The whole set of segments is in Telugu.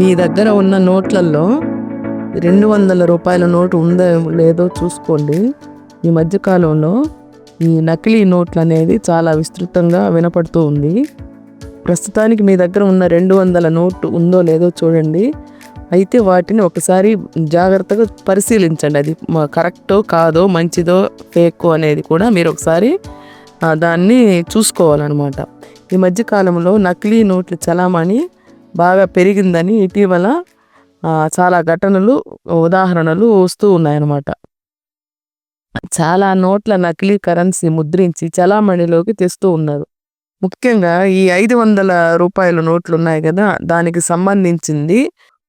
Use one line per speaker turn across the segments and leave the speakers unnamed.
మీ దగ్గర ఉన్న నోట్లలో రెండు వందల రూపాయల నోటు ఉందో లేదో చూసుకోండి. ఈ మధ్యకాలంలో ఈ నకిలీ నోట్లు అనేది చాలా విస్తృతంగా వినపడుతూ ఉంది. ప్రస్తుతానికి మీ దగ్గర ఉన్న రెండు వందల నోటు ఉందో లేదో చూడండి. అయితే వాటిని ఒకసారి జాగ్రత్తగా పరిశీలించండి. అది కరెక్టో కాదో మంచిదో ఫేక్ అనేది కూడా మీరు ఒకసారి దాన్ని చూసుకోవాలన్నమాట. ఈ మధ్యకాలంలో నకిలీ నోట్ల చలామణి బాగా పెరిగిందని ఇటీవల చాలా ఘటనలు ఉదాహరణలు వస్తూ ఉన్నాయన్నమాట. చాలా నోట్ల నకిలీ కరెన్సీ ముద్రించి చలామణిలోకి తెస్తూ ఉన్నారు. ముఖ్యంగా ఈ ఐదు వందల రూపాయల నోట్లు ఉన్నాయి కదా దానికి సంబంధించింది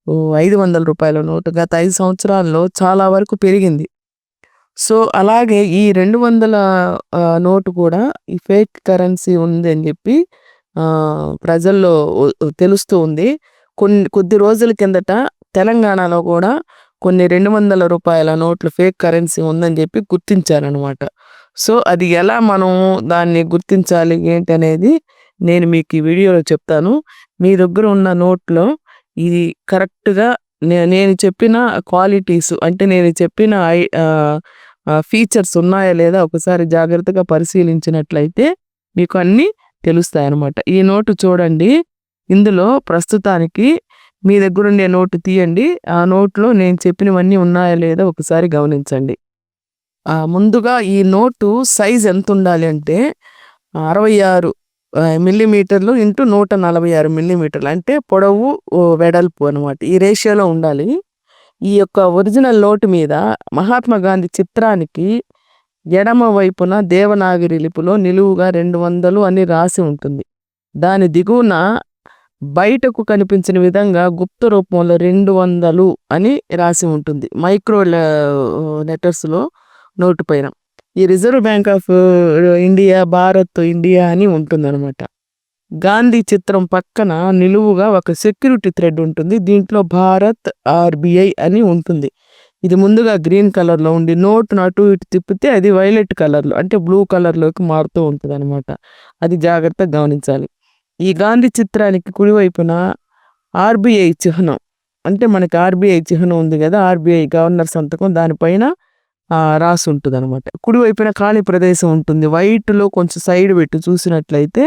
ఓ ఐదు వందల రూపాయల నోటు గత ఐదు సంవత్సరాల్లో చాలా వరకు పెరిగింది. సో అలాగే ఈ రెండు వందల నోటు కూడా ఈ ఫేక్ కరెన్సీ ఉంది అని చెప్పి ప్రజల్లో తెలుస్తూ ఉంది. కొన్ని కొద్ది రోజుల కిందట తెలంగాణలో కూడా కొన్ని రెండు వందల రూపాయల నోట్లు ఫేక్ కరెన్సీ ఉందని చెప్పి గుర్తించారనమాట సో అది ఎలా మనం దాన్ని గుర్తించాలి ఏంటి అనేది నేను మీకు ఈ వీడియోలో చెప్తాను. మీ దగ్గర ఉన్న నోట్లో ఇది కరెక్ట్గా నే- నేను చెప్పిన క్వాలిటీస్ అంటే నేను చెప్పిన ఐ ఫీచర్స్ ఉన్నాయా లేదా ఒకసారి జాగ్రత్తగా పరిశీలించినట్లయితే మీకు అన్నీ తెలుస్తాయన్నమాట. ఈ నోటు చూడండి. ఇందులో ప్రస్తుతానికి మీ దగ్గర ఉండే నోటు తీయండి. ఆ నోట్లో నేను చెప్పినవన్నీ ఉన్నాయా లేదా ఒకసారి గమనించండి. ముందుగా ఈ నోటు సైజ్ ఎంత ఉండాలి అంటే అరవై ఆరు మిల్లీమీటర్లు ఇంటూ నూట నలభై ఆరు మిల్లీమీటర్లు. అంటే పొడవు వెడల్పు అనమాట ఈ రేషియోలో ఉండాలి. ఈ యొక్క ఒరిజినల్ నోటు మీద మహాత్మా గాంధీ చిత్రానికి ఎడమ వైపున దేవనాగరి లిపిలో నిలువుగా రెండు వందలు అని రాసి ఉంటుంది. దాని దిగువన బయటకు కనిపించిన విధంగా గుప్త రూపంలో రెండు వందలు అని రాసి ఉంటుంది. మైక్రో లెటర్స్లో నోటు పైన. ఈ Reserve Bank of India Bharat India అని ఉంటుందన్నమాట. గాంధీ చిత్రం పక్కన నిలువుగా ఒక సెక్యూరిటీ థ్రెడ్ ఉంటుంది. దీంట్లో భారత్ ఆర్బీఐ అని ఉంటుంది. ఇది ముందుగా గ్రీన్ కలర్లో ఉండి నోట్ అటు ఇటు తిప్పితే అది వైలెట్ కలర్లో అంటే బ్లూ కలర్లోకి మారుతూ ఉంటుంది అనమాట అది జాగ్రత్తగా గమనించాలి. ఈ గాంధీ చిత్రానికి కుడివైపున ఆర్బీఐ చిహ్నం అంటే మనకి ఆర్బీఐ చిహ్నం ఉంది కదా ఆర్బీఐ గవర్నర్ సంతకం దానిపైన రాసి ఉంటుంది అనమాట కుడివైపున ఖాళీ ప్రదేశం ఉంటుంది. వైట్లో కొంచెం సైడ్ పెట్టి చూసినట్లయితే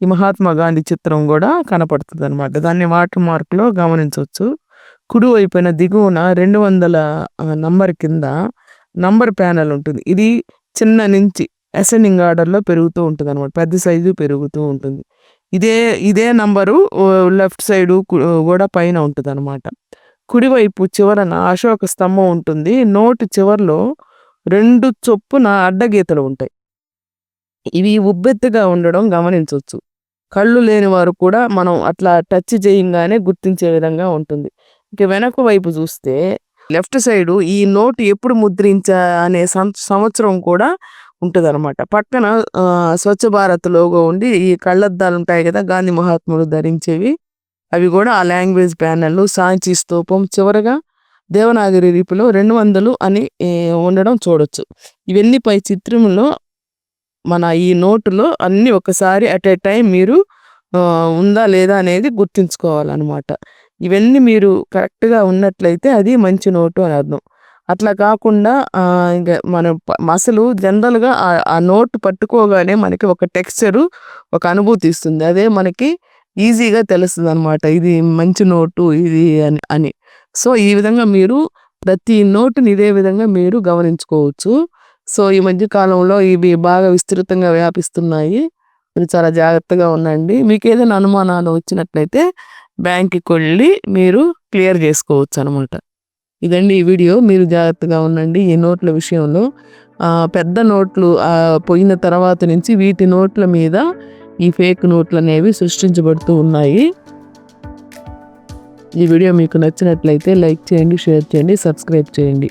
ఈ మహాత్మా గాంధీ చిత్రం కూడా కనపడుతుంది అనమాట దాన్ని వాటర్ మార్క్లో గమనించవచ్చు. కుడివైపున దిగువన రెండు వందల నంబర్ కింద నంబర్ ప్యానల్ ఉంటుంది. ఇది చిన్న నుంచి అసెండింగ్ ఆర్డర్లో పెరుగుతూ ఉంటుంది అనమాట పెద్ద సైజు పెరుగుతూ ఉంటుంది. ఇదే ఇదే నంబరు లెఫ్ట్ సైడు కూడా పైన ఉంటుంది అనమాట కుడివైపు చివరన అశోక స్తంభం ఉంటుంది. నోటు చివర్లో రెండు చొప్పున అడ్డగీతలు ఉంటాయి. ఇవి ఉబ్బెత్తుగా ఉండడం గమనించవచ్చు కళ్ళు లేని వారు కూడా మనం అట్లా టచ్ చేయంగానే గుర్తించే విధంగా ఉంటుంది. ఇక వెనక వైపు చూస్తే లెఫ్ట్ సైడ్ ఈ నోటు ఎప్పుడు ముద్రించా అనే సం- సంవత్సరం కూడా ఉంటుంది అనమాట పక్కన స్వచ్ఛ భారత్ లోగో ఉండి ఈ కళ్ళద్దాలు ఉంటాయి కదా గాంధీ మహాత్ములు ధరించేవి. అవి కూడా ఆ లాంగ్వేజ్ ప్యానెల్ సాంచి స్తూపం చివరగా దేవనాగరి రీపులో రెండు వందలు అని ఉండడం చూడొచ్చు. ఇవన్నీ పై చిత్రంలో మన ఈ నోటులో అన్నీ ఒకసారి అట్ ఏ టైం మీరు ఉందా లేదా అనేది గుర్తుంచుకోవాలన్నమాట. ఇవన్నీ మీరు కరెక్ట్గా ఉన్నట్లయితే అది మంచి నోటు అని అర్థం. అట్లా కాకుండా ఇంకా మనం అసలు జనరల్గా ఆ- ఆ నోటు పట్టుకోగానే మనకి ఒక టెక్స్చరు ఒక అనుభూతి ఇస్తుంది. అదే మనకి ఈజీగా తెలుస్తుంది అనమాట ఇది మంచి నోటు ఇది అని అని. సో ఈ విధంగా మీరు ప్రతి నోటుని ఇదే విధంగా మీరు గమనించుకోవచ్చు. సో ఈ మధ్య కాలంలో ఇవి బాగా విస్తృతంగా వ్యాపిస్తున్నాయి. మీరు చాలా జాగ్రత్తగా ఉండండి. మీకు ఏదైనా అనుమానాలు వచ్చినట్లయితే బ్యాంక్కి వెళ్ళి మీరు క్లియర్ చేసుకోవచ్చు అనమాట ఇదండి ఈ వీడియో. మీరు జాగ్రత్తగా ఉండండి. ఈ నోట్ల విషయంలో పెద్ద నోట్లు పోయిన తర్వాత నుంచి వీటి నోట్ల మీద ఈ ఫేక్ నోట్లు అనేవి సృష్టించబడుతూ ఉన్నాయి. ఈ వీడియో మీకు నచ్చినట్లయితే లైక్ చేయండి షేర్ చేయండి సబ్స్క్రైబ్ చేయండి.